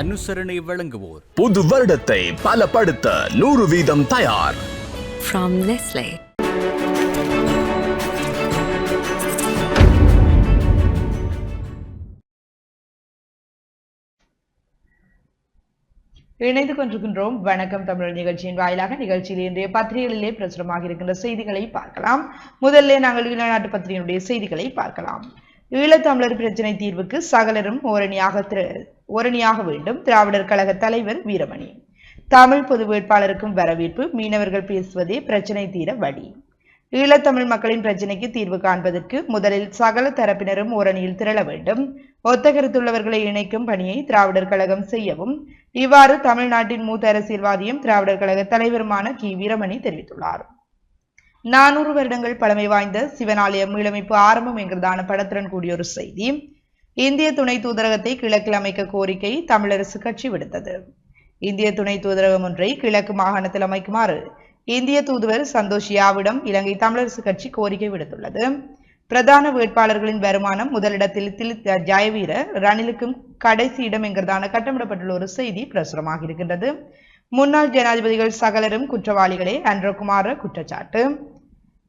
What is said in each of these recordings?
அனுசரணை வழங்குவோர். புது வருடத்தை பலப்படுத்த நூறு வீதம் தயார். From Nestle. இணைந்து கொண்டிருக்கின்றோம். வணக்கம் தமிழர் நிகழ்ச்சியின் வாயிலாக நிகழ்ச்சியில் இன்றைய பத்திரிகைகளிலே பிரசுரமாக இருக்கின்ற செய்திகளை பார்க்கலாம். முதல்ல நாங்கள் ஈழநாட்டு பத்திரிகையினுடைய செய்திகளை பார்க்கலாம். ஈழத்தமிழர் பிரச்சினை தீர்வுக்கு சகலரும் ஓரணியாக திரு ஓரணியாக வேண்டும். திராவிடர் கழக தலைவர் வீரமணி. தமிழ் பொது வேட்பாளருக்கும் வரவேற்பு. மீனவர்கள் பேசுவதே பிரச்சனை தீர வழி. ஈழத்தமிழ் மக்களின் பிரச்சினைக்கு தீர்வு காண்பதற்கு முதலில் சகல தரப்பினரும் ஓரணியில் திரள வேண்டும். ஒத்த கருத்துள்ளவர்களை இணைக்கும் பணியை திராவிடர் கழகம் செய்யவும். இவ்வாறு தமிழ்நாட்டின் மூத்த அரசியல்வாதியும் திராவிடர் கழக தலைவருமான கி. வீரமணி தெரிவித்துள்ளார். நானூறு வருடங்கள் பழமை வாய்ந்த சிவனாலய மீளமைப்பு ஆரம்பம் என்கிறதான படத்துடன் கூடிய ஒரு செய்தி. இந்திய துணை தூதரகத்தை கிழக்கில் அமைக்க கோரிக்கை தமிழரசு கட்சி விடுத்தது. இந்திய துணை தூதரகம் ஒன்றை கிழக்கு மாகாணத்தில் அமைக்குமாறு இந்திய தூதுவர் சந்தோஷ் யாவிடம் இலங்கை தமிழரசு கட்சி கோரிக்கை விடுத்துள்ளது. பிரதான வேட்பாளர்களின் வருமானம் முதலிடத்தில் திலித் ஜெயவீர ரணிலுக்கும் கடைசி இடம் என்கிறதான கட்டமிடப்பட்டுள்ள ஒரு செய்தி பிரசுரமாக இருக்கின்றது. முன்னாள் ஜனாதிபதிகள் சகலரும் குற்றவாளிகளே அன்றகுமார குற்றச்சாட்டு.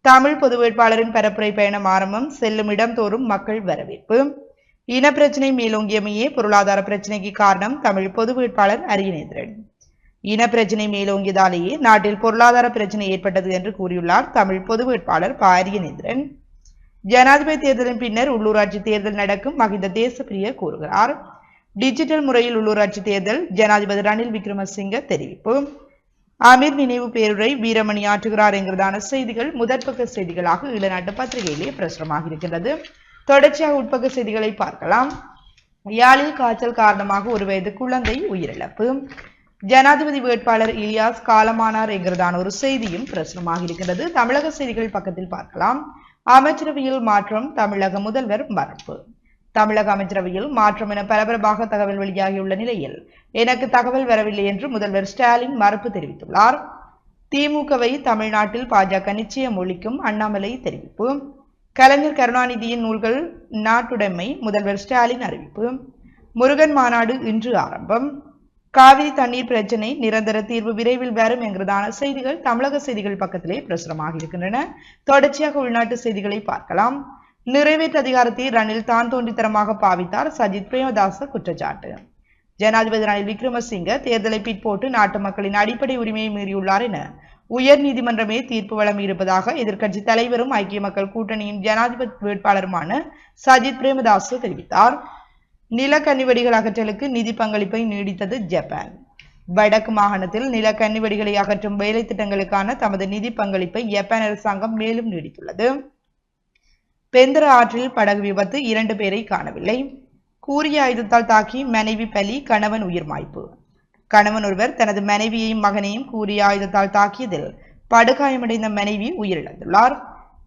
தமிழ் பொது வேட்பாளரின் பரப்புரை பயணம் ஆரம்பம் செல்லும் இடம்தோறும் மக்கள் வரவேற்பு. இனப்பிரச்சினை மேலோங்கியமையே பொருளாதார பிரச்சினைக்கு காரணம் தமிழ் பொது வேட்பாளர் அரியநேந்திரன் இனப்பிரச்சினை மேலோங்கியதாலேயே நாட்டில் பொருளாதார பிரச்சினை ஏற்பட்டது என்று கூறியுள்ளார் தமிழ் பொது வேட்பாளர் ப. அரியநேந்திரன் ஜனாதிபதி தேர்தலின் பின்னர் உள்ளூராட்சி தேர்தல் நடக்கும் மகிந்த தேசப்பிரிய கூறுகிறார். டிஜிட்டல் முறையில் உள்ளூராட்சி தேர்தல் ஜனாதிபதி ரணில் விக்ரமசிங்க தெரிவிப்பு. அமீர் நினைவு பேருரை வீரமணி ஆற்றுகிறார் என்கிறதான செய்திகள் முதற்பக்க செய்திகளாக ஈழநாட்டு பத்திரிகையிலே பிரசுரமாக இருக்கின்றது தொடர்ச்சியாக உட்பக்க செய்திகளை பார்க்கலாம். யாழில் காய்ச்சல் காரணமாக ஒரு வயது குழந்தை உயிரிழப்பு. ஜனாதிபதி வேட்பாளர் இலியாஸ் காலமானார் என்கிறதான ஒரு செய்தியும் பிரசுரமாக இருக்கின்றது. தமிழக செய்திகள் பக்கத்தில் பார்க்கலாம். அமைச்சரவையில் மாற்றம் தமிழக முதல்வர் மறுப்பு. தமிழக அமைச்சரவையில் மாற்றம் என பரபரப்பாக தகவல் வெளியாகியுள்ள நிலையில் எனக்கு தகவல் வரவில்லை என்று முதல்வர் ஸ்டாலின் மறுப்பு தெரிவித்துள்ளார். திமுகவை தமிழ்நாட்டில் பாஜக நிச்சயம் ஒழிக்கும் அண்ணாமலை தெரிவிப்பு. கலைஞர் கருணாநிதியின் நூல்கள் நாட்டுடைமை முதல்வர் ஸ்டாலின் அறிவிப்பு முருகன் மாநாடு இன்று ஆரம்பம். காவிரி தண்ணீர் பிரச்சனை நிரந்தர தீர்வு விரைவில் வரும் என்கிறதான செய்திகள் தமிழக செய்திகள் பக்கத்திலே பிரசுரமாக இருக்கின்றன. தொடர்ச்சியாக உள்நாட்டு செய்திகளை பார்க்கலாம். நிறைவேற்று அதிகாரத்தை ரணில் தான் தோன்றித்தனமாக பாவித்தார் சஜித் பிரேமதாச குற்றச்சாட்டு. ஜனாதிபதி ரணில் விக்ரமசிங்க தேர்தலை பிற்போட்டு நாட்டு மக்களின் அடிப்படை உரிமையை மீறியுள்ளார் என உயர் நீதிமன்றமே தீர்ப்பு வழங்கியிருப்பதாக எதிர்க்கட்சி தலைவரும் ஐக்கிய மக்கள் கூட்டணியின் ஜனாதிபதி வேட்பாளருமான சஜித் பிரேமதாசு தெரிவித்தார். நிலக்கன்னிவெடிகள் அகற்றலுக்கு நிதி பங்களிப்பை நீடித்தது ஜப்பான். வடக்கு மாகாணத்தில் நிலக்கன்னிவெடிகளை அகற்றும் வேலை திட்டங்களுக்கான தமது நிதி பங்களிப்பை ஜப்பான் அரசாங்கம் மேலும் நீடித்துள்ளது. பெந்தர ஆற்றில் படகு விபத்து இரண்டு பேரை காணவில்லை. கூறிய ஆயுதத்தால் தாக்கி மனைவி பலி கணவன் உயிர் மாய்ப்பு. கணவன் ஒருவர் தனது மனைவியையும் மகனையும் கூறிய ஆயுதத்தால் தாக்கியதில் படுகாயமடைந்த மனைவி உயிரிழந்துள்ளார்.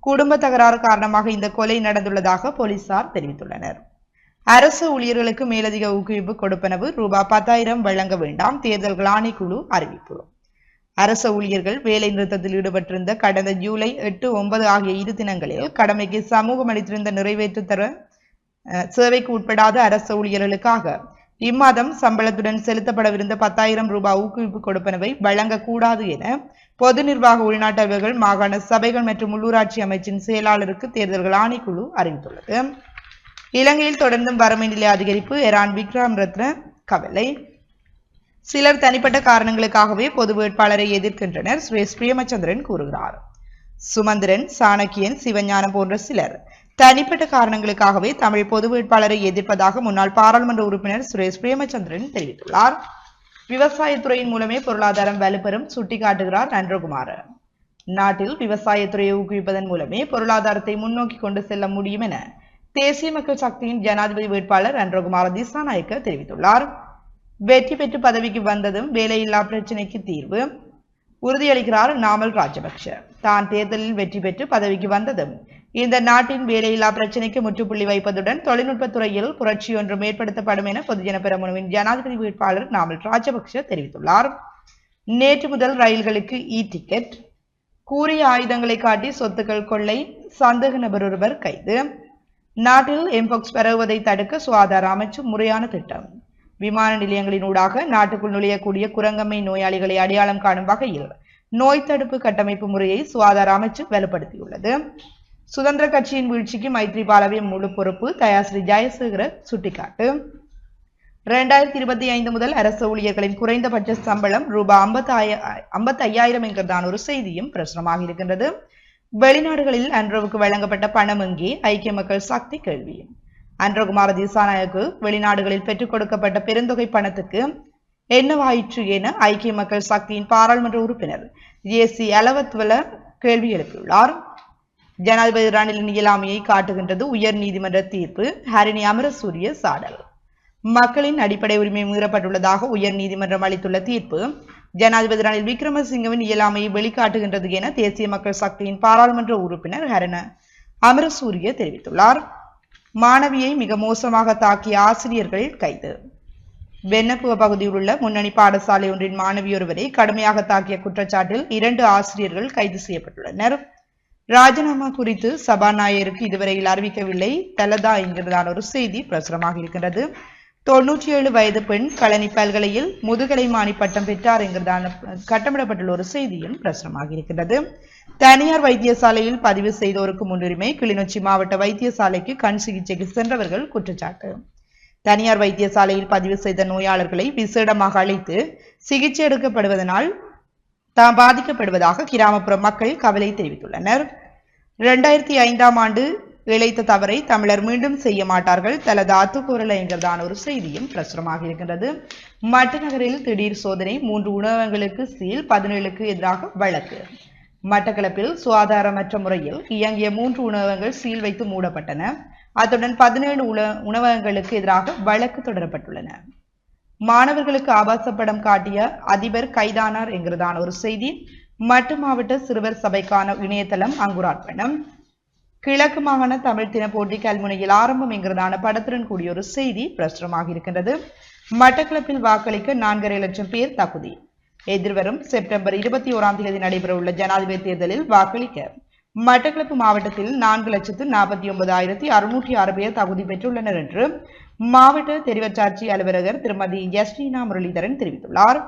குடும்ப தகராறு காரணமாக இந்த கொலை நடந்துள்ளதாக போலீசார் தெரிவித்துள்ளனர். அரசு ஊழியர்களுக்கு மேலதிக ஊக்குவிப்பு கொடுப்பனவு ரூபாய் பத்தாயிரம் வழங்க வேண்டாம் தேர்தல்கள் ஆணைக்குழு அறிவிப்பு. அரசு ஊழியர்கள் வேலை நிறுத்தத்தில் ஈடுபட்டிருந்த கடந்த ஜூலை எட்டு ஒன்பது ஆகிய இரு தினங்களில் கடமைக்கு சமூகம் அளித்திருந்த நிறைவேற்று தர சேவைக்கு உட்படாத அரசு ஊழியர்களுக்காக இம்மாதம் சம்பளத்துடன் செலுத்தப்படவிருந்த பத்தாயிரம் ரூபாய் ஊக்குவிப்பு கொடுப்பனவை வழங்கக்கூடாது என பொது நிர்வாக உள்நாட்டு அலுவலர்கள் மாகாண சபைகள் மற்றும் உள்ளூராட்சி அமைச்சின் செயலாளருக்கு தேர்தல்கள் ஆணைக்குழு அறிவித்துள்ளது. இலங்கையில் தொடர்ந்தும் வறுமை நிலை அதிகரிப்பு எரான் விக்ரம் ரத்ன கவலை. சிலர் தனிப்பட்ட காரணங்களுக்காகவே பொது வேட்பாளரை எதிர்க்கின்றனர் சுரேஷ் பிரியமச்சந்திரன் கூறுகிறார். சுமந்திரன் சாணக்கியன் சிவஞானம் போன்ற சிலர் தனிப்பட்ட காரணங்களுக்காகவே தமிழ் பொது வேட்பாளரை எதிர்ப்பதாக முன்னாள் பாராளுமன்ற உறுப்பினர் சுரேஷ் பிரேமச்சந்திரன் தெரிவித்துள்ளார். விவசாயத்துறையின் மூலமே பொருளாதாரம் வலுப்பெறும் சுட்டிக்காட்டுகிறார் நன்றகுமார். நாட்டில் விவசாயத்துறையை ஊக்குவிப்பதன் மூலமே பொருளாதாரத்தை முன்னோக்கி கொண்டு செல்ல முடியும் என தேசிய மக்கள் சக்தியின் ஜனாதிபதி வேட்பாளர் நன்றகுமார திசாநாயக்க தெரிவித்துள்ளார். வெற்றி பெற்று பதவிக்கு வந்ததும் வேலையில்லா பிரச்சினைக்கு தீர்வு உறுதியளிக்கிறார் நாமல் ராஜபக்ஷ. தான் தேர்தலில் வெற்றி பெற்று பதவிக்கு வந்ததும் இந்த நாட்டின் வேலையில்லா பிரச்சினைக்கு முற்றுப்புள்ளி வைப்பதுடன் தொழில்நுட்ப துறையில் புரட்சி ஒன்றும் ஏற்படுத்தப்படும் என பொதுஜன பெருமனுவின் ஜனாதிபதி வேட்பாளர் நாமல் ராஜபக்ஷ தெரிவித்துள்ளார். நேற்று முதல் ரயில்களுக்கு இ டிக்கெட் கூறிய ஆயுதங்களை காட்டி சொத்துக்கள் கொள்ளை சந்தேக நபர் ஒருவர் கைது. நாட்டில் எம்பாக்ஸ் பரவுவதை தடுக்க சுகாதார அமைச்சு முறையான திட்டம். விமான நிலையங்களின் ஊடாக நாட்டுக்குள் நுழையக்கூடிய குரங்கம்மை நோயாளிகளை அடையாளம் காணும் வகையில் நோய் தடுப்பு கட்டமைப்பு முறையை சுகாதார அமைச்சு வலுப்படுத்தியுள்ளது. சுதந்திர கட்சியின் வீழ்ச்சிக்கு மைத்ரிபாலவே முழு பொறுப்பு தயாஸ்ரீ ஜெயசேகர சுட்டிக்காட்டு. இரண்டாயிரத்தி இருபத்தி ஐந்து முதல் அரசு ஊழியர்களின் குறைந்தபட்ச சம்பளம் ரூபாய் ஐம்பத்தி ஐம்பத்தி ஐயாயிரம் என்கிறதான ஒரு செய்தியும் பிரசுரமாக இருக்கின்றது. வெளிநாடுகளில் அன்ரோவுக்கு வழங்கப்பட்ட பணம் எங்கே? ஐக்கிய மக்கள் சக்தி கேள்வி. அன்றகுமார திசாநாயக்கு வெளிநாடுகளில் பெற்றுக் கொடுக்கப்பட்ட பெருந்தொகை பணத்துக்கு என்னவாயிற்று என ஐக்கிய மக்கள் சக்தியின் பாராளுமன்ற உறுப்பினர் ஜே சி அலவத்வல கேள்வி எழுப்பியுள்ளார். ஜனாதிபதி ரணிலின் இயலாமையை காட்டுகின்றது உயர் நீதிமன்ற தீர்ப்பு. ஹரிணி அமரசூரிய சாடல். மக்களின் அடிப்படை உரிமை மீறப்பட்டுள்ளதாக உயர் நீதிமன்றம் அளித்துள்ள தீர்ப்பு. ஜனாதிபதி ரணில் விக்ரமசிங்கவின் இயலாமையை வெளிக்காட்டுகின்றது என தேசிய மக்கள் சக்தியின் பாராளுமன்ற உறுப்பினர் ஹரண அமரசூரிய தெரிவித்துள்ளார். மாணவியை மிக மோசமாக தாக்கிய ஆசிரியர்கள் கைது. வெண்ணப்புவ பகுதியில் உள்ள முன்னணி பாடசாலை ஒன்றின் மாணவியொருவரை கடுமையாக தாக்கிய குற்றச்சாட்டில் இரண்டு ஆசிரியர்கள் கைது செய்யப்பட்டுள்ளனர். ராஜினாமா குறித்து சபாநாயகருக்கு இதுவரையில் அறிவிக்கவில்லை. தலதா என்கிறதான ஒரு செய்தி பிரசுரமாக இருக்கின்றது. தொன்னூற்றி ஏழு வயது பெண் கழனி பல்கலையில் முதுகலை மாணி பட்டம் பெற்றார் என்கிறதான கட்டமிடப்பட்டுள்ள ஒரு செய்தியும் பிரசுரமாக இருக்கின்றது. தனியார் வைத்தியசாலையில் பதிவு செய்தோருக்கு முன்னுரிமை கிளிநொச்சி மாவட்ட வைத்தியசாலைக்கு கண் சிகிச்சைக்கு சென்றவர்கள் குற்றச்சாட்டு. தனியார் வைத்தியசாலையில் பதிவு செய்த நோயாளர்களை விசேடமாக அழைத்து சிகிச்சை எடுக்கப்படுவதனால் தாம் பாதிக்கப்படுவதாக கிராமப்புற மக்கள் கவலை தெரிவித்துள்ளனர். இரண்டாயிரத்தி ஐந்தாம் ஆண்டு இழைத்த தவறை தமிழர் மீண்டும் செய்ய மாட்டார்கள். தலது ஆத்துக்கூறல என்கிறதான ஒரு செய்தியும் பிரசுரமாக இருக்கின்றது. மட்டநகரில் திடீர் சோதனை மூன்று உணவகங்களுக்கு சீல் பதினேழுக்கு எதிராக வழக்கு. மட்டக்களப்பில் சுகாதாரமற்ற முறையில் இயங்கிய மூன்று உணவகங்கள் சீல் வைத்து மூடப்பட்டன. அத்துடன் பதினேழு உணவகங்களுக்கு எதிராக வழக்கு தொடரப்பட்டுள்ளன. மாணவர்களுக்கு ஆபாச படம் காட்டிய அதிபர் கைதானார் என்கிறதான ஒரு செய்தி. மட்டு மாவட்ட சிறுவர் சபைக்கான இணையதளம் அங்குரார்ப்பணம். கிழக்கு மாகாண தமிழ் தின போட்டி கல்முனையில் ஆரம்பம் என்கிறதான படத்துடன் கூடிய ஒரு செய்தி பிரசுரமாக இருக்கின்றது. மட்டக்களப்பில் வாக்களிக்க நான்கரை லட்சம் பேர் தகுதி. எதிர்வரும் செப்டம்பர் இருபத்தி ஓராம் தேதி நடைபெறவுள்ள ஜனாதிபதி தேர்தலில் வாக்களிக்க மட்டக்களப்பு மாவட்டத்தில் நான்கு லட்சத்து நாற்பத்தி ஒன்பதாயிரத்தி அறுநூற்றி ஆறு பேர் தகுதி பெற்றுள்ளனர் என்று மாவட்ட தெரிவச்சாட்சி அலுவலகர் திருமதி யஸ்ரீனா முரளிதரன் தெரிவித்துள்ளார்.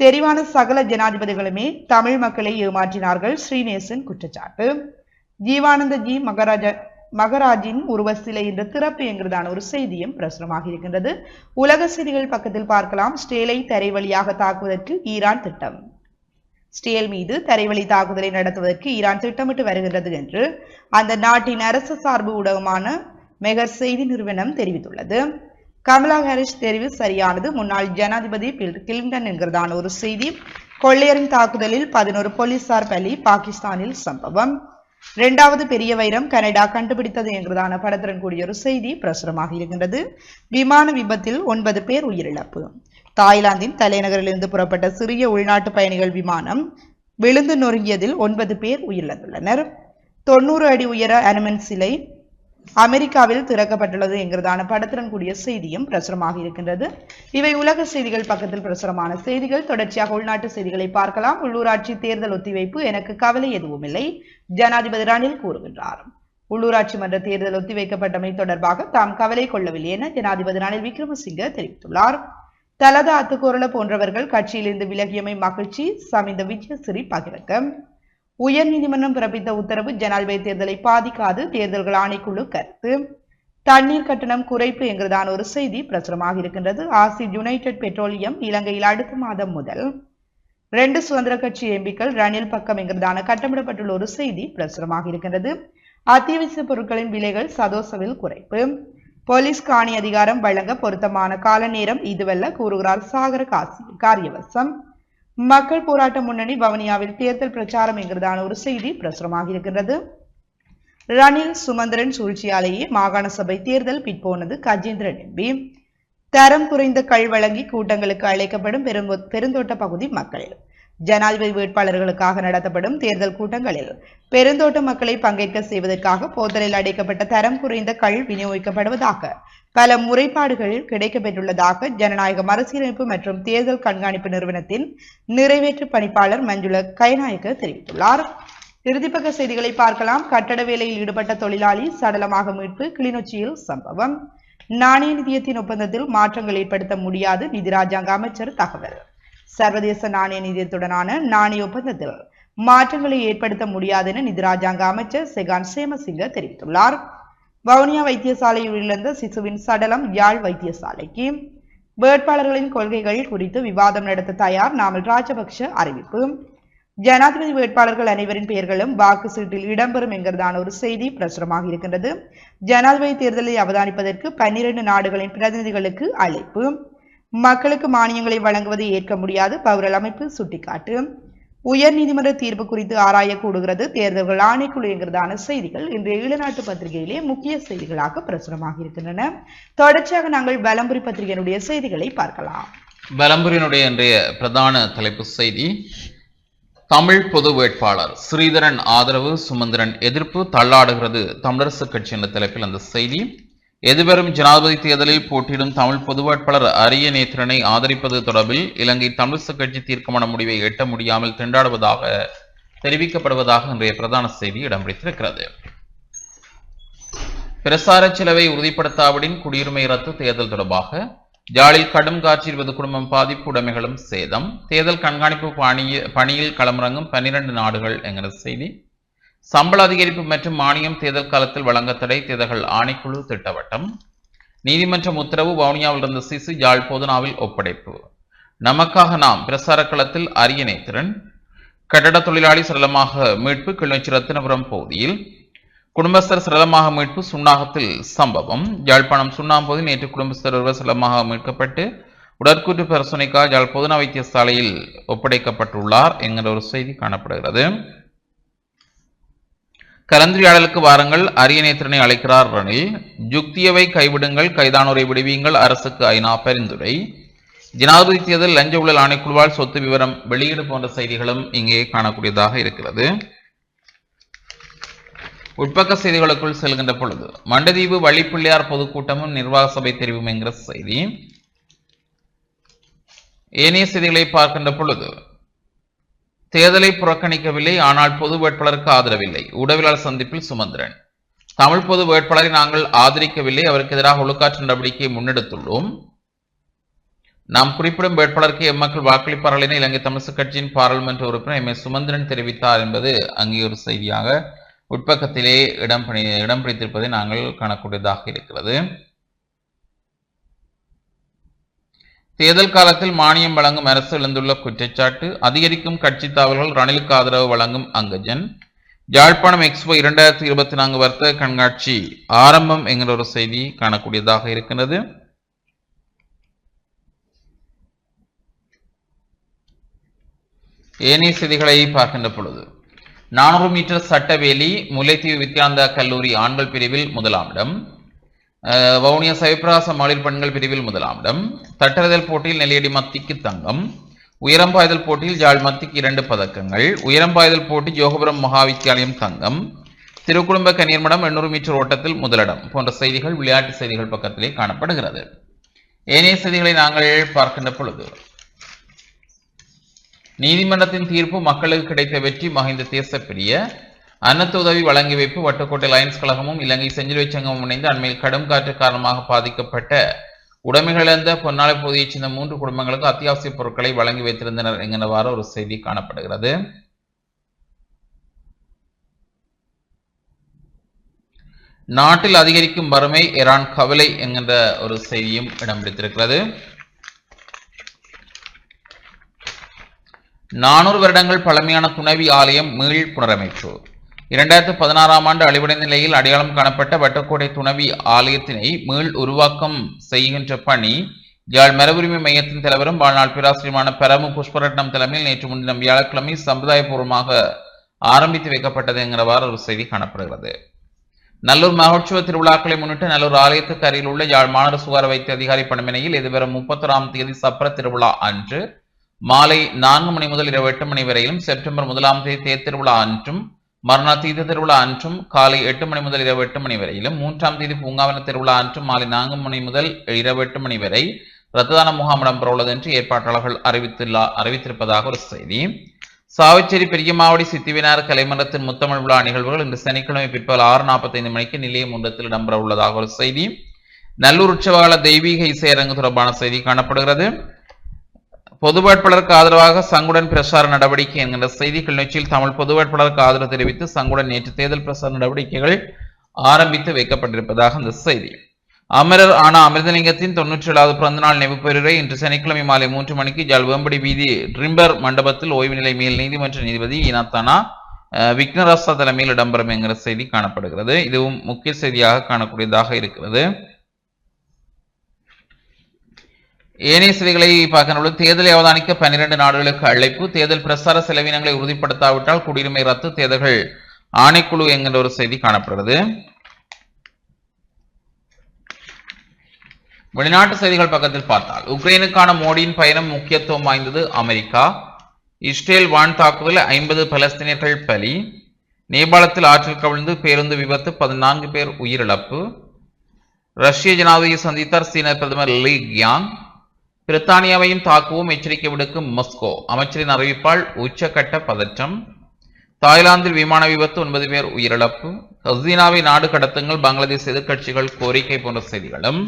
தெரிவான சகல ஜனாதிபதிகளுமே தமிழ் மக்களை ஏமாற்றினார்கள் ஸ்ரீநேசன் குற்றச்சாட்டு. ஜீவானந்த ஜி மகராஜ மகராஜின் உருவ சிலை என்ற திறப்பு என்கிறதான ஒரு செய்தியும் பிரசுரமாக இருக்கின்றது. உலக செய்திகள் பக்கத்தில் பார்க்கலாம். ஸ்டேலை தரை வழியாக தாக்குவதற்கு ஈரான் திட்டம். ஸ்டேல் மீது தரைவழி தாக்குதலை நடத்துவதற்கு ஈரான் திட்டமிட்டு வருகின்றது என்று. அந்த நாட்டின் அரசு சார்பு ஊடகமான மெகர் செய்தி நிறுவனம் தெரிவித்துள்ளது. கமலா ஹாரிஸ் தெரிவு சரியானது. முன்னாள் ஜனாதிபதி பில் கிளின்டன் என்கிறதான ஒரு செய்தி கொள்ளையரின் தாக்குதலில் பதினோரு போலீசார் பலி பாகிஸ்தானில் சம்பவம். இரண்டாவது பெரிய வைரம் கனடா கண்டுபிடித்தது என்கிறதான படத்துடன் கூடிய ஒரு செய்தி பிரசுரமாக இருக்கின்றது. விமான விபத்தில் ஒன்பது பேர் உயிரிழப்பு. தாய்லாந்தின் தலைநகரிலிருந்து புறப்பட்ட சிறிய உள்நாட்டு பயணிகள் விமானம் விழுந்து நொறுங்கியதில் ஒன்பது பேர் உயிரிழந்துள்ளனர். தொண்ணூறு அடி உயர அனுமன் சிலை அமெரிக்காவில் திறக்கப்பட்டுள்ளது என்கிறதான படத்துடன் கூடிய செய்தியும் பிரசுரமாக இருக்கின்றது. இவை உலக செய்திகள் பக்கத்தில் பிரசுரமான செய்திகள். தொடர்ச்சியாக உள்நாட்டு செய்திகளை பார்க்கலாம். உள்ளூராட்சி தேர்தல் ஒத்திவைப்பு எனக்கு கவலை எதுவும் இல்லை. ஜனாதிபதி ரணில் கூறுகின்றார். உள்ளூராட்சி மன்ற தேர்தல் ஒத்திவைக்கப்பட்டமை தொடர்பாக தாம் கவலை கொள்ளவில்லை என ஜனாதிபதி ரணில் விக்ரமசிங்க தெரிவித்துள்ளார். தலதா அத்துக்கோரள போன்றவர்கள் கட்சியிலிருந்து விலகியமை மகிழ்ச்சி. சமிந்த விஜயசிறி பகிரங்கம். உயர்நீதிமன்றம் பிறப்பித்த உத்தரவு ஜனாதிபதி தேர்தலை பாதிக்காது. தேர்தல்கள் ஆணைக்குழு கருத்து. தண்ணீர் கட்டணம் குறைப்பு என்கிறதான ஒரு செய்தி பிரசுரமாக இருக்கின்றது. ஆசி யுனைடெட் பெட்ரோலியம் இலங்கையில் அடுத்த மாதம் முதல். ரெண்டு சுதந்திர கட்சி எம்பிக்கள் ரணில் பக்கம் என்கிறதான கட்டமிடப்பட்டுள்ள ஒரு செய்தி பிரசுரமாக இருக்கின்றது. அத்தியாவசிய பொருட்களின் விலைகள் சதோசவில் குறைப்பு. போலீஸ் காணி அதிகாரம் வழங்க பொருத்தமான கால நேரம் இதுவல்ல கூறுகிறார் சாகர காசி காரியவசம். மக்கள் போராட்ட முன்னணி வவனியாவில் தேர்தல் பிரச்சாரம் என்கிறதான ஒரு செய்தி பிரசுரமாக இருக்கின்றது. ரணில் சுமந்திரன் சூழ்ச்சியாலேயே மாகாண சபை தேர்தல் பிற்போனது கஜேந்திரன் எம்பி. தரம் குறைந்த கள் வழங்கி கூட்டங்களுக்கு அழைக்கப்படும் பெருங்கோ பெருந்தோட்ட பகுதி மக்கள் ஜனாதிபதி வேட்பாளர்களுக்காக நடத்தப்படும் தேர்தல் கூட்டங்களில் பெருந்தோட்ட மக்களை பங்கேற்க செய்வதற்காக போத்தலில் அடைக்கப்பட்ட தரம் குறைந்த கள் விநியோகிக்கப்படுவதாக பல முறைப்பாடுகள் கிடைக்கப்பெற்றுள்ளதாக ஜனநாயக மறுசீரமைப்பு மற்றும் தேர்தல் கண்காணிப்பு நிறுவனத்தின் நிறைவேற்று பணிப்பாளர் மஞ்சுள கைநாயக்க தெரிவித்துள்ளார். இறுதிப்பக்க செய்திகளை பார்க்கலாம். கட்டட வேலையில் ஈடுபட்ட தொழிலாளி சடலமாக மீட்பு கிளிநொச்சியில் சம்பவம். நாணய நிதியத்தின் ஒப்பந்தத்தில் மாற்றங்கள் ஏற்படுத்த முடியாது. நிதி ராஜாங்க அமைச்சர் தகவல். சர்வதேச நாணய நிதியத்துடனான நாணய ஒப்பந்தத்தில் மாற்றங்களை ஏற்படுத்த முடியாது என நிதி ராஜாங்க அமைச்சர் செகான் சேமசிங்க தெரிவித்துள்ளார். வவுனியா வைத்தியசாலையில் இழந்த சிசுவின் சடலம் யாழ் வைத்தியசாலைக்கு. வேட்பாளர்களின் கொள்கைகள் குறித்து விவாதம் நடத்த தயார் நாமல் ராஜபக்ஷ அறிவிப்பு. ஜனாதிபதி வேட்பாளர்கள் அனைவரின் பெயர்களும் வாக்கு சீட்டில் இடம்பெறும் என்கிறதான ஒரு செய்தி பிரசுரமாக இருக்கின்றது. ஜனாதிபதி தேர்தலை அவதானிப்பதற்கு பன்னிரண்டு நாடுகளின் பிரதிநிதிகளுக்கு அழைப்பு. மக்களுக்கு மானியங்களை வழங்குவதை ஏற்க முடியாது. பௌரல் அமைப்பு சுட்டிக்காட்டு. உயர் நீதிமன்ற தீர்ப்பு குறித்து ஆராய கூடுகிறது. தேர்தல்கள் ஆணைக்குழு என்கிறதான செய்திகள் இன்றைய ஈழநாட்டு பத்திரிகையிலே முக்கிய செய்திகளாக பிரசுரமாக இருக்கின்றன. தொடர்ச்சியாக நாங்கள் வலம்புரி பத்திரிகையினுடைய செய்திகளை பார்க்கலாம். பலம்புரியினுடைய இன்றைய பிரதான தலைப்பு செய்தி தமிழ் பொது வேட்பாளர் ஸ்ரீதரன் ஆதரவு சுமந்திரன் எதிர்ப்பு தள்ளாடுகிறது தமிழரசு கட்சி என்ற தலைப்பில் அந்த செய்தி. எதிர்வரும் ஜனாதிபதி தேர்தலில் போட்டியிடும் தமிழ் பொது வேட்பாளர் அரிய நேத்திரனை ஆதரிப்பது தொடர்பில் இலங்கை தமிழரசு கட்சி தீர்க்கமான முடிவை எட்ட முடியாமல் திண்டாடுவதாக தெரிவிக்கப்படுவதாக இன்றைய பிரதான செய்தி இடம்பிடித்திருக்கிறது. பிரசார செலவை உறுதிப்படுத்தாவிடின் குடியுரிமை ரத்து தேர்தல் தொடர்பாக ஜாலில் கடும் காட்சி இருபது குடும்பம் பாதிப்பு உடைமைகளும் சேதம். தேர்தல் கண்காணிப்பு பணியில் களமிறங்கும் பன்னிரண்டு நாடுகள் என்கிற செய்தி. சம்பள அதிகரிப்பு மற்றும் மானியம் தேர்தல் காலத்தில் வழங்க தடை தேர்தல்கள் ஆணைக்குழு திட்டவட்டம். நீதிமன்றம் உத்தரவு வவுனியாவிலிருந்து சிசு யாழ் போதனாவில் ஒப்படைப்பு. நமக்காக நாம் பிரசார களத்தில் அரியணை திறன் கட்டட தொழிலாளி சரளமாக மீட்பு கிளிநொச்சி ரத்தினபுரம் பகுதியில் குடும்பஸ்தர் சரளமாக மீட்பு சுண்ணாகத்தில் சம்பவம். யாழ்ப்பாணம் சுண்ணாம்போது நேற்று குடும்பஸ்தர் ஒருவர் சரளமாக மீட்கப்பட்டு உடற்கூற்று பரிசோதனைக்காக யாழ் பொதுநா வைத்தியசாலையில் ஒப்படைக்கப்பட்டுள்ளார் என்கிற ஒரு செய்தி காணப்படுகிறது. கலந்துரையாடலுக்கு வாருங்கள். அரியநேத்திரனை அழைக்கிறார் ரணில். யுக்தியவை கைவிடுங்கள். கைதானோரை விடுவியுங்கள் அரசுக்கு ஐநா பரிந்துரை. ஜனாதிபதி தேர்தல் லஞ்ச ஊழல் ஆணைக்குழுவால் சொத்து விவரம் வெளியீடு போன்ற செய்திகளும் இங்கே காணக்கூடியதாக இருக்கிறது. உட்பக்க செய்திகளுக்குள் செல்கின்ற பொழுது மண்டதீவு வள்ளிப்பிள்ளையார் பொதுக்கூட்டமும் நிர்வாக சபை தெரிவும் என்கிற செய்தி. ஏனைய செய்திகளை பார்க்கின்ற பொழுது தேர்தலை புறக்கணிக்கவில்லை ஆனால் பொது வேட்பாளருக்கு ஆதரவில்லை. ஊடகவியலாளர் சந்திப்பில் சுமந்திரன். தமிழ் பொது வேட்பாளரை நாங்கள் ஆதரிக்கவில்லை அவருக்கு எதிராக ஒழுக்காற்று நடவடிக்கையை முன்னெடுத்துள்ளோம். நாம் குறிப்பிடும் வேட்பாளருக்கு எம்மக்கள் வாக்களிப்பார்கள் என இலங்கை தமிழக கட்சியின் பாராளுமன்ற உறுப்பினர் எம் எஸ் சுமந்திரன் தெரிவித்தார் என்பது அங்கே ஒரு செய்தியாக உட்பக்கத்திலே இடம் பணி இடம் பிடித்திருப்பதை நாங்கள் காணக்கூடியதாக இருக்கிறது. தேர்தல் காலத்தில் மானியம் வழங்கும் அரசு எழுந்துள்ள குற்றச்சாட்டு அதிகரிக்கும் கட்சி தாவல்கள் ரணிலுக்கு ஆதரவு வழங்கும் அங்கஜன். யாழ்ப்பாணம் எக்ஸ்போ இரண்டாயிரத்தி இருபத்தி நான்கு வர்த்தக கண்காட்சி ஆரம்பம் என்கிற ஒரு செய்தி காணக்கூடியதாக இருக்கின்றது ஏனைய செய்திகளை பார்க்கின்ற பொழுது நானூறு மீட்டர் சட்டவேலி முல்லைத்தீவு வித்யானந்தா கல்லூரி ஆண்கள் பிரிவில் முதலாம் இடம். வவுனியா சிவபிரகாச மகளிர் பெண்கள் பிரிவில் முதலாமிடம் தட்டறுதல் போட்டியில் நெல்லியடி மத்திக்கு தங்கம். உயரம்பாய்தல் போட்டியில் ஜாழ் மத்திக்கு இரண்டு பதக்கங்கள். உயரம்பாய்தல் போட்டி ஜோகபுரம் மகாவித்தியாலயம் தங்கம். திருக்குடும்ப கண்ணீர்மடம் எண்ணூறு மீட்டர் ஓட்டத்தில் முதலிடம் போன்ற செய்திகள் விளையாட்டு செய்திகள் பக்கத்திலே காணப்படுகிறது. ஏனைய செய்திகளை நாங்கள் பார்க்கின்ற பொழுது நீதிமன்றத்தின் தீர்ப்பு மக்களுக்கு கிடைத்த வெற்றி மகிந்த தேசப்பிரிய அன்னத்து உதவி வழங்கி வைப்பு வட்டுக்கோட்டை லயன்ஸ் கழகமும் இலங்கை செஞ்சிலுவை சங்கமும் இணைந்து அண்மையில் கடும் காற்று காரணமாக பாதிக்கப்பட்ட உடமைகளிழந்த பொன்னாலை பகுதியைச் சேர்ந்த மூன்று குடும்பங்களுக்கு அத்தியாவசிய பொருட்களை வழங்கி வைத்திருந்தனர் என்கிறவாறு ஒரு செய்தி காணப்படுகிறது. நாட்டில் அதிகரிக்கும் வறுமை இரான் கவலை என்கின்ற ஒரு செய்தியும் இடம் பிடித்திருக்கிறது. நானூறு வருடங்கள் பழமையான துணைவி ஆலயம் மீள் புனரமைப்பு. இரண்டாயிரத்து பதினாறாம் ஆண்டு அழிவடைந்த நிலையில் அடையாளம் காணப்பட்ட வட்டக்கோடை துணவி ஆலயத்தினை மீள் உருவாக்கம் செய்கின்ற பணி யாழ் மரபுரிமை மையத்தின் தலைவரும் வாழ்நாள் பேராசிரியமான பெரமு புஷ்பரட்னம் தலைமையில் நேற்று முன்தினம் வியாழக்கிழமை சமுதாயபூர்வமாக ஆரம்பித்து வைக்கப்பட்டது என்கிறவாறு ஒரு செய்தி காணப்படுகிறது. நல்லூர் மகோற்சவ திருவிழாக்களை முன்னிட்டு நல்லூர் ஆலயத்துக்கு அருகில் உள்ள யாழ் மாநகர சுகார வைத்திய அதிகாரி பணிமனையில் எதிர்வரும் முப்பத்தொராம் தேதி சப்பர திருவிழா அன்று மாலை நான்கு மணி முதல் இரவு எட்டு மணி வரையிலும் செப்டம்பர் முதலாம் தேதி தேர் திருவிழா அன்றும் மறுநாள் தீர்த்த திருவிழா அன்றும் காலை எட்டு மணி முதல் இரவு எட்டு மணி வரையிலும் மூன்றாம் தேதி பூங்காவன திருவிழா அன்றும் மாலை நான்கு மணி முதல் இரவு எட்டு மணி வரை ரத்ததான முகாம் இடம்பெறவுள்ளது என்று ஏற்பாட்டாளர்கள் அறிவித்துள்ளா அறிவித்திருப்பதாக ஒரு செய்தி. சாவிச்சேரி பெரியமாவடி சித்திவினார் கலைமன்றத்தின் முத்தமிழ் விழா நிகழ்வுகள் இன்று சனிக்கிழமை பிற்பகல் ஆறு நாற்பத்தைந்து மணிக்கு நிலையம் ஒன்றத்தில் இடம்பெற உள்ளதாக ஒரு செய்தி. நல்லூர் உற்சவகால தெய்வீக இசையரங்கு தொடர்பான செய்தி காணப்படுகிறது. பொது வேட்பாளருக்கு ஆதரவாக சங்குடன் பிரசார நடவடிக்கை என்கின்ற செய்தி நிகழ்ச்சியில் தமிழ் பொது வேட்பாளருக்கு ஆதரவு தெரிவித்து சங்குடன் நேற்று தேர்தல் பிரசார நடவடிக்கைகள் ஆரம்பித்து வைக்கப்பட்டிருப்பதாக அந்த செய்தி. அமரர் ஆனா அமிர்தலிங்கத்தின் தொன்னூற்றி ஏழாவது பிறந்தநாள் நினைவு பெறுரை இன்று சனிக்கிழமை மாலை மூன்று மணிக்கு ஜால் வேம்படி வீதி ட்ரிம்பர் மண்டபத்தில் ஓய்வு நிலை மேல் நீதிமன்ற நீதிபதி இனாத்தானா விக்னராசா தலைமையில் இடம்பெறும் என்கிற செய்தி காணப்படுகிறது. இதுவும் முக்கிய செய்தியாக காணக்கூடியதாக இருக்கிறது. ஏனைய செய்திகளை பார்க்கின்ற தேர்தலை அவதானிக்க பன்னிரண்டு நாடுகளுக்கு அழைப்பு தேர்தல் பிரசார செலவினங்களை உறுதிப்படுத்தாவிட்டால் குடியுரிமை ரத்து தேர்தல்கள் ஆணைக்குழு என்கின்ற ஒரு செய்தி காணப்படுகிறது. வெளிநாட்டு செய்திகள் பக்கத்தில் பார்த்தால் உக்ரைனுக்கான மோடியின் பயணம் முக்கியத்துவம் வாய்ந்தது அமெரிக்கா. இஸ்ரேல் வான் தாக்குதல் ஐம்பது பலஸ்தீனியர்கள் பலி. நேபாளத்தில் ஆற்றில் கவிழ்ந்து பேருந்து விபத்து பதினான்கு பேர் உயிரிழப்பு. ரஷ்ய ஜனாதிபதியை சந்தித்தார் சீன பிரதமர் லீ கியாங். பிரித்தானியாவையும் தாக்குவோம் எச்சரிக்கை விடுக்கும் மஸ்கோ. அமைச்சரின் அறிவிப்பால் உச்சக்கட்ட பதற்றம். தாய்லாந்தில் விமான விபத்து ஒன்பது பேர் உயிரிழப்பு. ஹசீனாவை நாடு கடத்துங்கள் பங்களாதேஷ் எதிர்கட்சிகள் கோரிக்கை போன்ற செய்திகளும்.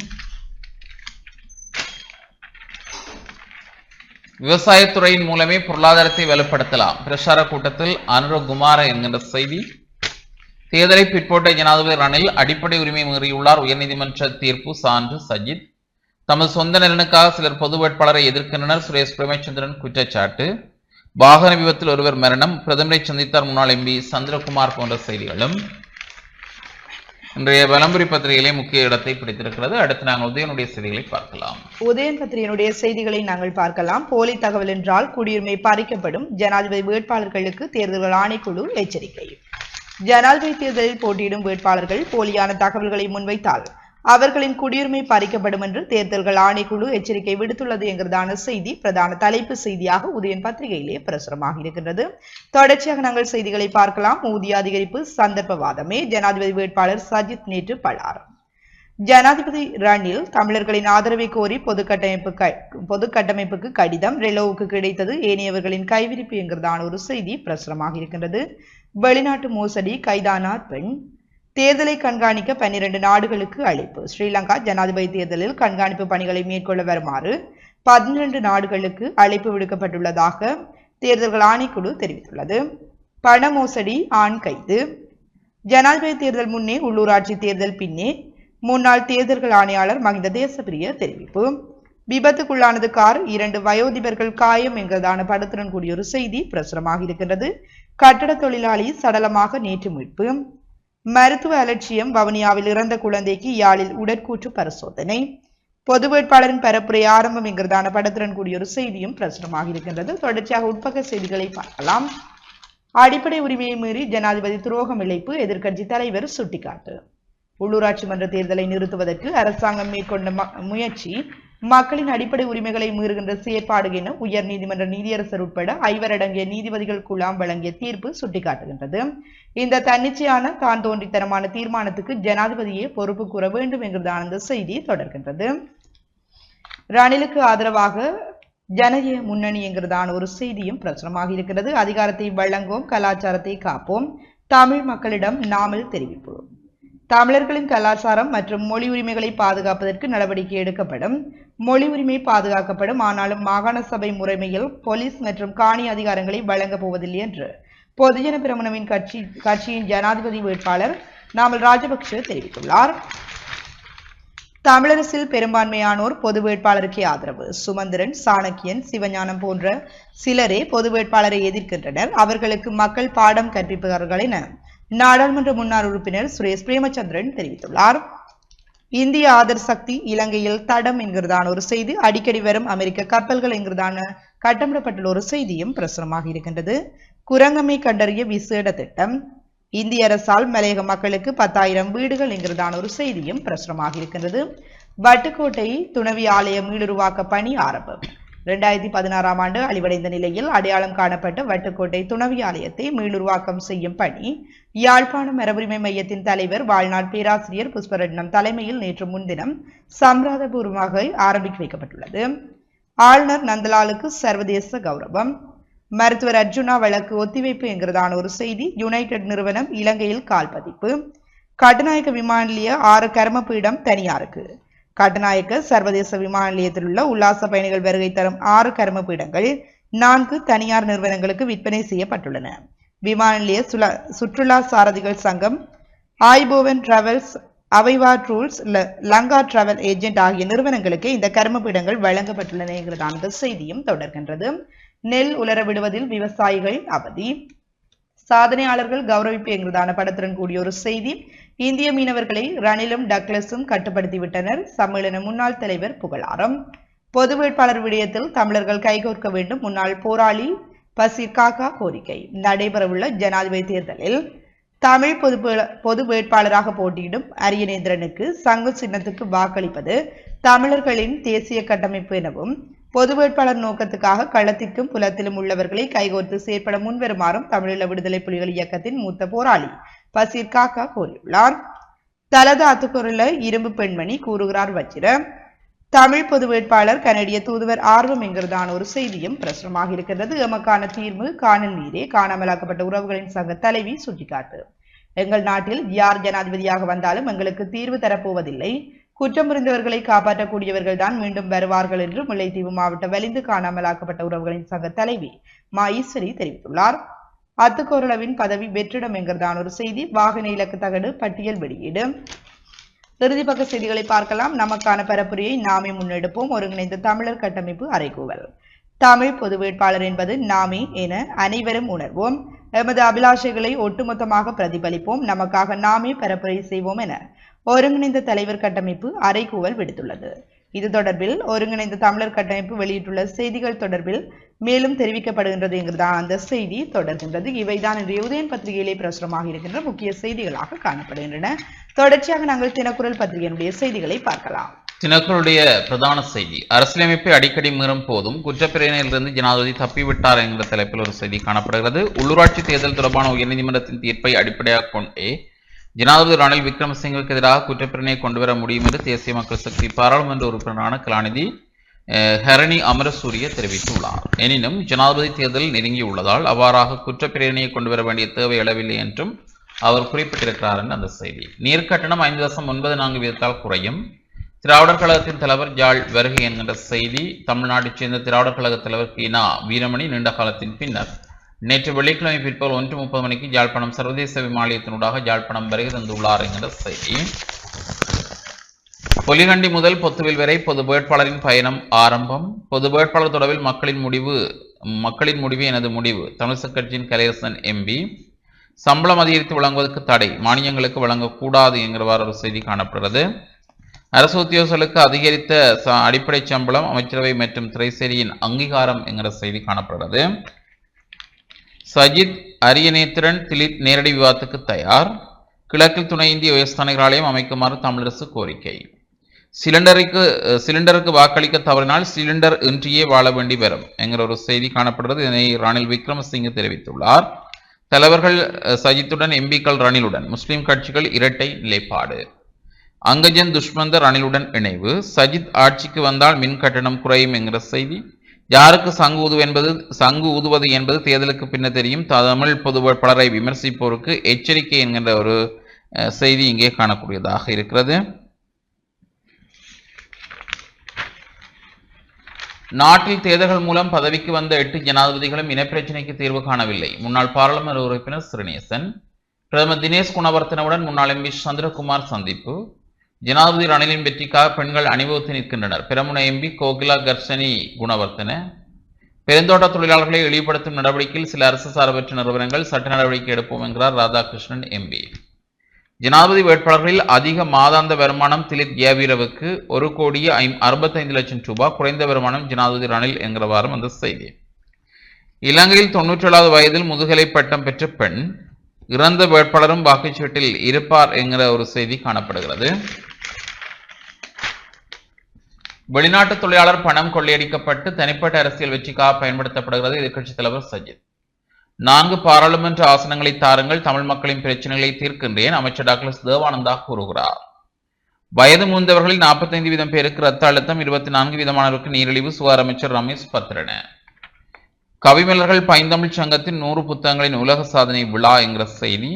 விவசாயத்துறையின் மூலமே பொருளாதாரத்தை வலுப்படுத்தலாம். பிரச்சார கூட்டத்தில் அனுரகுமார என்கின்ற செய்தி. தேர்தலை பிற்போட்ட ஜனாதிபதி ரணில் அடிப்படை உரிமை மீறியுள்ளார். உயர்நீதிமன்ற தீர்ப்பு சான்று சஜித். தமது சொந்த நலனுக்காக சிலர் பொது வேட்பாளரை எதிர்க்கின்றனர். சுரேஷ் பிரேமச்சந்திரன் குற்றச்சாட்டு. வாகன விபத்தில் ஒருவர் மரணம். பிரதமரை சந்தித்தார் முன்னாள் எம்பி சந்திரகுமார் போன்ற செய்திகளும். இன்றைய வலம்புரி பத்திரிகையிலே முக்கிய இடத்தை பிடித்திருக்கிறது. அடுத்து நாங்கள் உதயனுடைய செய்திகளை பார்க்கலாம். உதயன் பத்திரிகையினுடைய செய்திகளை நாங்கள் பார்க்கலாம். போலி தகவல் என்றால் குடியுரிமை பறிக்கப்படும் ஜனாதிபதி வேட்பாளர்களுக்கு தேர்தல்கள் ஆணைக்குழு எச்சரிக்கை. ஜனாதிபதி தேர்தலில் போட்டியிடும் வேட்பாளர்கள் போலியான தகவல்களை முன்வைத்தால் அவர்களின் குடியுரிமை பறிக்கப்படும் என்று தேர்தல்கள் ஆணைக்குழு எச்சரிக்கை விடுத்துள்ளது என்கிறதான செய்தி பிரதான தலைப்பு செய்தியாக உதயன் பத்திரிகையிலே பிரசுரமாக இருக்கின்றது. தொடர்ச்சியாக நாங்கள் செய்திகளை பார்க்கலாம். ஊதிய அதிகரிப்பு சந்தர்ப்பவாதமே. ஜனாதிபதி வேட்பாளர் சஜித் நேற்று பலாரம். ஜனாதிபதி ரணில் தமிழர்களின் ஆதரவை கோரி பொது கட்டமைப்பு பொது கட்டமைப்புக்கு கடிதம் ரெலோவுக்கு கிடைத்தது. ஏனையவர்களின் கைவிரிப்பு என்கிறதான ஒரு செய்தி பிரசுரமாக இருக்கின்றது. வெளிநாட்டு மோசடி கைதானார் பெண். தேர்தலை கண்காணிக்க பன்னிரண்டு நாடுகளுக்கு அழைப்பு. ஸ்ரீலங்கா ஜனாதிபதி தேர்தலில் கண்காணிப்பு பணிகளை மேற்கொள்ள வருமாறு பதினிரண்டு நாடுகளுக்கு அழைப்பு விடுக்கப்பட்டுள்ளதாக தேர்தல்கள் ஆணைக்குழு தெரிவித்துள்ளது. பண மோசடி ஆண் கைது. ஜனாதிபதி தேர்தல் முன்னே உள்ளூராட்சி தேர்தல் பின்னே முன்னாள் தேர்தல்கள் ஆணையாளர் மகிந்த தேசப்பிரிய தெரிவிப்பு. விபத்துக்குள்ளானது கார் இரண்டு வயோதிபர்கள் காயம் என்கிறதான படத்துடன் கூடிய ஒரு செய்தி பிரசுரமாக இருக்கின்றது. கட்டட தொழிலாளி சடலமாக நேற்று மீட்பு. மருத்துவ அலட்சியம் வவுனியாவில் இறந்த குழந்தைக்கு யாழில் உடற்கூற்று பரிசோதனை. பொது வேட்பாளரின் பரப்புரை ஆரம்பம் என்கிறதான படத்துடன் கூடிய ஒரு செய்தியும் பிரசுரமாக இருக்கின்றது. தொடர்ச்சியாக உட்பக செய்திகளை பார்க்கலாம். அடிப்படை உரிமையை மீறி ஜனாதிபதி துரோகம் இழைப்பு எதிர்க்கட்சி தலைவர் சுட்டிக்காட்டு. உள்ளூராட்சி மன்ற தேர்தலை நிறுத்துவதற்கு அரசாங்கம் மேற்கொண்ட ம- முயற்சி மக்களின் அடிப்படை உரிமைகளை மீறுகின்ற செயற்பாடு என உயர் நீதிமன்ற நீதியரசர் உட்பட ஐவர் அடங்கிய நீதிபதிகள் குழாம் வழங்கிய தீர்ப்பு சுட்டிக்காட்டுகின்றது. இந்த தன்னிச்சையான தான் தோன்றித்தனமான தீர்மானத்துக்கு ஜனாதிபதியே பொறுப்பு கூற வேண்டும் என்கிறதான அந்த செய்தி தொடர்கின்றது. ரணிலுக்கு ஆதரவாக ஜனகிய முன்னணி என்கிறதான ஒரு செய்தியும் பிரச்சனமாக இருக்கிறது. அதிகாரத்தை வழங்குவோம் கலாச்சாரத்தை காப்போம். தமிழ் மக்களிடம் நாமல் தெரிவிப்பு தமிழர்களின் கலாச்சாரம் மற்றும் மொழி உரிமைகளை பாதுகாப்பதற்கு நடவடிக்கை எடுக்கப்படும். மொழி உரிமை பாதுகாக்கப்படும். ஆனாலும் மாகாண சபை முறைமையில் போலீஸ் மற்றும் காணி அதிகாரங்களை வழங்கப் போவதில்லை என்று பொதுஜன பிரமணவின் கட்சி கட்சியின் ஜனாதிபதி வேட்பாளர் நாமல் ராஜபக்ஷ தெரிவித்துள்ளார். தமிழரசில் பெரும்பான்மையானோர் பொது வேட்பாளருக்கே ஆதரவு. சுமந்திரன் சாணக்கியன் சிவஞானம் போன்ற சிலரே பொது வேட்பாளரை எதிர்க்கின்றனர். அவர்களுக்கு மக்கள் பாடம் கற்பிப்பார்கள் என நாடாளுமன்ற முன்னாள் உறுப்பினர் சுரேஷ் பிரேமச்சந்திரன் தெரிவித்துள்ளார். இந்திய ஆதர் சக்தி இலங்கையில் தடம் என்கிறதான ஒரு செய்தி அடிக்கடி வரும் அமெரிக்க கப்பல்கள் என்கிறதான கட்டமிடப்பட்டுள்ள ஒரு செய்தியும் பிரசுரமாக இருக்கின்றது. குரங்கமை கண்டறிய விசேட திட்டம். இந்திய அரசால் மலையக மக்களுக்கு பத்தாயிரம் வீடுகள் என்கிறதான ஒரு செய்தியும் பிரசுரமாக இருக்கின்றது. வட்டுக்கோட்டை துணவி ஆலய மீளுருவாக்க பணி ஆரம்பம். இரண்டாயிரத்தி பதினாறாம் ஆண்டு அழிவடைந்த நிலையில் அடையாளம் காணப்பட்ட வட்டுக்கோட்டை துணவி ஆலயத்தை மீளுருவாக்கம் செய்யும் பணி. யாழ்ப்பாணம் மரபுரிமை மையத்தின் தலைவர் வாழ்நாள் பேராசிரியர் புஷ்பரட்னம் தலைமையில் நேற்று முன்தினம் சம்பிரதாயபூர்வமாக ஆரம்பித்து வைக்கப்பட்டுள்ளது. ஆளுநர் நந்தலாலுக்கு சர்வதேச கௌரவம். மருத்துவர் அர்ஜுனா வழக்கு ஒத்திவைப்பு என்கிறதான ஒரு செய்தி யுனைடெட் நிறுவனம் இலங்கையில் கால்பதிப்பு. கட்டுநாயக்க விமான நிலைய ஆறு கர்மபீடம் தனியாருக்கு. கட்டுநாயக்க சர்வதேச விமான நிலையத்தில் உள்ள உல்லாச பயணிகள் வருகை தரும் ஆறு கர்ம பீடங்கள் நான்கு தனியார் நிறுவனங்களுக்கு விற்பனை செய்யப்பட்டுள்ளன. விமான நிலைய சுற்றுலா சாரதிகள் சங்கம் ஆய்போவன் டிராவல்ஸ் அவைவா டூல்ஸ் லங்கா டிராவல் ஏஜென்ட் ஆகிய நிறுவனங்களுக்கு இந்த கர்ம பீடங்கள் வழங்கப்பட்டுள்ளன என்கிறதான இந்த செய்தியும் தொடர்கின்றது. நெல் உலர விடுவதில் விவசாயிகள் அவதி. சாதனையாளர்கள் கௌரவிப்பு என்கிறதான படத்துடன் கூடிய ஒரு செய்தி. இந்திய மீனவர்களை ரணிலும் டக்ளஸும் கட்டுப்படுத்திவிட்டனர். சம்மேளன முன்னாள் தலைவர் புகழாரம். பொது வேட்பாளர் விடயத்தில் தமிழர்கள் கைகோர்க்க வேண்டும் முன்னாள் போராளி பசிர்காகா காக்கா கோரிக்கை. நடைபெறவுள்ள ஜனாதிபதி தேர்தலில் தமிழ் பொது பொது வேட்பாளராக போட்டியிடும் அரியநேந்திரனுக்கு சங்கு சின்னத்துக்கு வாக்களிப்பது தமிழர்களின் தேசிய கட்டமைப்பு எனவும் பொது வேட்பாளர் நோக்கத்துக்காக களத்திற்கும் புலத்திலும் உள்ளவர்களை கைகோர்த்து செயற்பட முன்வருமாறும் தமிழீழ விடுதலை புலிகள் இயக்கத்தின் மூத்த போராளி பசீர் காக்கா கூறியுள்ளார் தலது அத்துக்குரல இரும்பு பெண்மணி கூறுகிறார் வச்சிர தமிழ் பொது வேட்பாளர் கனடிய தூதுவர் ஆர்வம் என்கிறதான ஒரு செய்தியும் பிரசுரமாக இருக்கின்றது. எமக்கான தீர்வு காணல் நீரே. காணாமலாக்கப்பட்ட உறவுகளின் சங்க தலைவி சுட்டிக்காட்டு. எங்கள் நாட்டில் யார் ஜனாதிபதியாக வந்தாலும் எங்களுக்கு தீர்வு தரப்போவதில்லை. குற்றம் புரிந்தவர்களை காப்பாற்றக்கூடியவர்கள் தான் மீண்டும் வருவார்கள் என்று முல்லைத்தீவு மாவட்ட வலிந்து காணாமலாக்கப்பட்ட உறவுகளின் சங்க தலைவி மா ஈஸ்வரி தெரிவித்துள்ளார். அத்துக்கோரளவின் பதவி வெற்றிடம் என்கிறதான ஒரு செய்தி. வாகன இலக்கு தகடு பட்டியல் வெளியீடு. இறுதிப்பக்க செய்திகளை பார்க்கலாம். நமக்கான பரப்புரையை நாமே முன்னெடுப்போம். ஒருங்கிணைந்த தமிழர் கட்டமைப்பு அறைகூவல். தமிழ் பொது வேட்பாளர் என்பது நாமே என அனைவரும் உணர்வோம். எமது அபிலாஷைகளை ஒட்டுமொத்தமாக பிரதிபலிப்போம். நமக்காக நாமே பரப்புரை செய்வோம் என ஒருங்கிணைந்த தலைவர் கட்டமைப்பு அறைகூவல் விடுத்துள்ளது. இது தொடர்பில் ஒருங்கிணைந்த தமிழர் கட்டமைப்பு வெளியிட்டுள்ள செய்திகள் தொடர்பில் மேலும் தெரிவிக்கப்படுகின்றது என்கிறதான் அந்த செய்தி தொடர்கின்றது. இவைதான் இன்றைய உதயன் பத்திரிகையிலே பிரசுரமாக இருக்கின்ற முக்கிய செய்திகளாக காணப்படுகின்றன. தொடர்ச்சியாக நாங்கள் தினக்குரல் பத்திரிகையினுடைய செய்திகளை பார்க்கலாம். தினக்குருடைய பிரதான செய்தி அரசியலமைப்பை அடிக்கடி மீறும் போதும் குற்றப்பிரிவினையிலிருந்து ஜனாதிபதி தப்பிவிட்டார் என்கிற தலைப்பில் ஒரு செய்தி காணப்படுகிறது. உள்ளூராட்சி தேர்தல் தொடர்பான உயர்நீதிமன்றத்தின் தீர்ப்பை அடிப்படையாக கொண்டே ஜனாதிபதி ரணில் விக்ரமசிங்கிற்கு எதிராக குற்றப்பிரிவினை கொண்டு வர முடியும் என்று தேசிய மக்கள் சக்தி பாராளுமன்ற உறுப்பினரான கலாநிதி ஹரணி அமரசூரிய தெரிவித்துள்ளார். எனினும் ஜனாதிபதி தேர்தல் நெருங்கியுள்ளதால் அவ்வாறாக குற்றப்பிரிவினையை கொண்டு வர வேண்டிய தேவை எழவில்லை என்றும் அவர் குறிப்பிட்டிருக்கிறார் என்று அந்த செய்தி. நீர்க்கட்டணம் ஐந்து தசம் ஒன்பது நான்கு வீதத்தால் குறையும். திராவிடர் கழகத்தின் தலைவர் ஜாழ் வருகை என்கின்ற செய்தி தமிழ்நாட்டைச் சேர்ந்த திராவிடர் கழக தலைவர் கீனா வீரமணி நீண்ட காலத்தின் பின்னர். நேற்று வெள்ளிக்கிழமை பிற்பகல் ஒன்று முப்பது மணிக்கு ஜாழ்ப்பாணம் சர்வதேச விமானத்தினூடாக ஜாழ்ப்பாணம் வருகை தந்துள்ளார் என்கிற செய்தி. பொலிகண்டி முதல் பொத்துவில் வரை பொது வேட்பாளரின் பயணம் ஆரம்பம். பொது வேட்பாளர் தொடர்பில் மக்களின் முடிவு மக்களின் முடிவு எனது முடிவு. தமிழிசை கட்சியின் கலையரசன் எம்பி சம்பளம் அதிகரித்து வழங்குவதற்கு தடை. மானியங்களுக்கு வழங்கக்கூடாது என்கிறவாறு ஒரு செய்தி காணப்படுகிறது. அரசு உத்தியோகர்களுக்கு அதிகரித்த ச- அடிப்படை சம்பளம் அமைச்சரவை மற்றும் திரைசேரியின் அங்கீகாரம் என்கிற செய்தி காணப்படுகிறது. சஜித் அரியநேத்திரன் திலித் நேரடி விவாதத்துக்கு தயார். கிழக்கில் துணை இந்திய உயர்ஸ்தானிகளாலையும் அமைக்குமாறு தமிழரசு கோரிக்கை. சிலிண்டருக்கு சிலிண்டருக்கு வாக்களிக்க தவறினால் சிலிண்டர் இன்றியே வாழ வேண்டி வரும் என்கிற ஒரு செய்தி காணப்படுகிறது. இதனை ரணில் விக்ரமசிங்க தெரிவித்துள்ளார். தலைவர்கள் சஜித்துடன் எம்பிக்கள் ரணிலுடன் முஸ்லிம் கட்சிகள் இரட்டை நிலைப்பாடு. அங்கஜன் துஷ்மந்தர் ரணிலுடன் இணைவு. சஜித் ஆட்சிக்கு வந்தால் மின் கட்டணம் குறையும் என்கிற செய்தி. யாருக்கு சங்கு ஊது என்பது சங்கு ஊதுவது என்பது தேர்தலுக்கு பின்னர் தெரியும். தமிழ் பொது பலரை விமர்சிப்போருக்கு எச்சரிக்கை என்கின்ற ஒரு செய்தி இங்கே காணக்கூடியதாக இருக்கிறது. நாட்டில் தேர்தல்கள் மூலம் பதவிக்கு வந்த எட்டு ஜனாதிபதிகளும் இனப்பிரச்சினைக்கு தீர்வு காணவில்லை. முன்னாள் பாராளுமன்ற உறுப்பினர் சிறுநேசன் பிரதமர் தினேஷ் குணவர்த்தனவுடன் முன்னாள் எம்பி சந்திரகுமார் சந்திப்பு ஜனாதிபதி ரணிலின் வெற்றிக்காக பெண்கள் அணிவகுத்து நிற்கின்றனர். பிரமுன எம்பி கோகிலா கர்ஷனி குணவர்த்தன. பெருந்தோட்ட தொழிலாளர்களை இழிவுபடுத்தும் நடவடிக்கையில் சில அரசு சார்பற்ற நிறுவனங்கள் சட்ட நடவடிக்கை எடுப்போம் என்கிறார் ராதாகிருஷ்ணன் எம்பி ஜனாதிபதி வேட்பாளர்களில் அதிக மாதாந்த வருமானம் திலித் ஏவீரவுக்கு ஒரு கோடியே ஐ அறுபத்தைந்து லட்சம் ரூபாய் குறைந்த வருமானம் ஜனாதிபதி ரணில் என்கிறவாறும் அந்த செய்தி. இலங்கையில் தொன்னூற்றி வயதில் முதுகலை பட்டம் பெற்ற பெண் இறந்த வேட்பாளரும் வாக்குச்சீட்டில் இருப்பார் என்கிற ஒரு செய்தி காணப்படுகிறது. வெளிநாட்டு தொழிலாளர் பணம் கொள்ளையடிக்கப்பட்டு தனிப்பட்ட அரசியல் வெற்றிக்காக பயன்படுத்தப்படுகிறது எதிர்கட்சித் தலைவர் சஜித். நான்கு பாராளுமன்ற ஆசனங்களை தாருங்கள் தமிழ் மக்களின் பிரச்சனைகளை தீர்க்கின்றேன் அமைச்சர் டாக்டர் தேவானந்தா கூறுகிறார். வயது மூந்தவர்களில் நாற்பத்தைந்து வீதம் பேருக்கு ரத்த அழுத்தம் இருபத்தி நான்கு வீதமானவருக்கு நீரிழிவு சுகாதார அமைச்சர் ரமேஷ் பத்ரன. கவிமலர்கள் பைந்தமிழ் சங்கத்தின் நூறு புத்தகங்களின் உலக சாதனை விழா என்கிற செய்தி.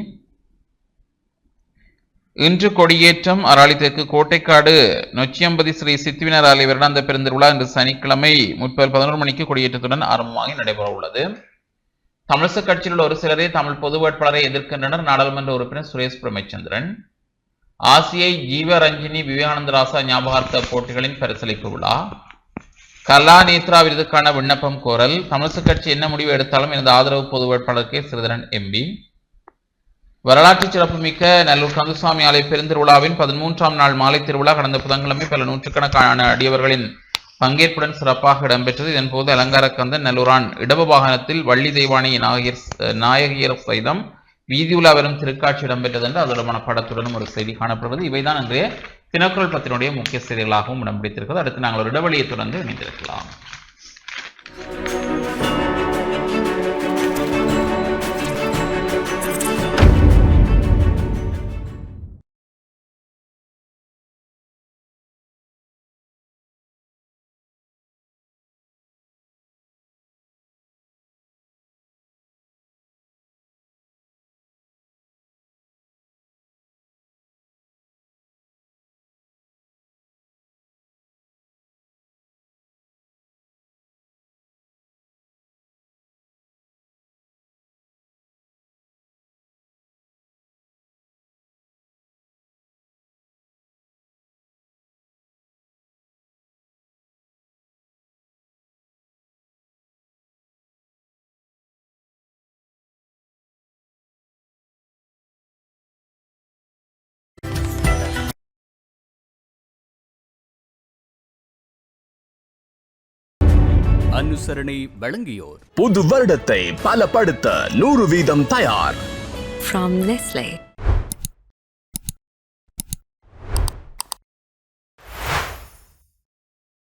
இன்று கொடியேற்றம் அராளி தெற்கு கோட்டைக்காடு நொச்சியம்பதி ஸ்ரீ சித்துவினர் ஆலய வருடாந்த பெருந்திருவிழா இன்று சனிக்கிழமை முற்பகல் பதினோரு மணிக்கு கொடியேற்றத்துடன் ஆரம்பமாகி நடைபெற உள்ளது தமிழிசை கட்சியில் உள்ள ஒரு சிலரே தமிழ் பொது வேட்பாளரை எதிர்க்கின்றனர் நாடாளுமன்ற உறுப்பினர் சுரேஷ் பிரமச்சந்திரன். ஆசியை ஜீவரஞ்சினி விவேகானந்த ராசா ஞாபகார்த்த போட்டிகளின் பரிசளிப்பு விழா. கலா நேத்ரா விருதுக்கான விண்ணப்பம் கோரல். தமிழிசை கட்சி என்ன முடிவு எடுத்தாலும் எனது ஆதரவு பொது வேட்பாளர் கே. சிறிதரன் எம்பி வரலாற்று சிறப்புமிக்க நல்லூர் கந்தசுவாமி ஆலை பெருந்திருவிழாவின் பதிமூன்றாம் நாள் மாலை திருவிழா கடந்த புதன்கிழமை பல நூற்றுக்கணக்கான அடியவர்களின் பங்கேற்புடன் சிறப்பாக இடம்பெற்றது. இதன்போது அலங்கார கந்தன் நல்லூரான் இடப வாகனத்தில் வள்ளி தெய்வானை நாயகர் நாயகியர் சைதம் வீதியுலா வரும் திருக்காட்சி இடம்பெற்றது என்று அதோடமான படத்துடனும் ஒரு செய்தி காணப்படுகிறது இவைதான் இன்றைய தினக்குரல் பத்தினுடைய முக்கிய செய்திகளாகவும் இடம் பிடித்திருக்கிறது. அடுத்து நாங்கள் ஒரு இடைவெளியை தொடர்ந்து இணைந்திருக்கலாம். அனுசரணை வழங்கியோர் புது வருடத்தை பலப்படுத்த நூறு வீதம் தயார் From Nestle.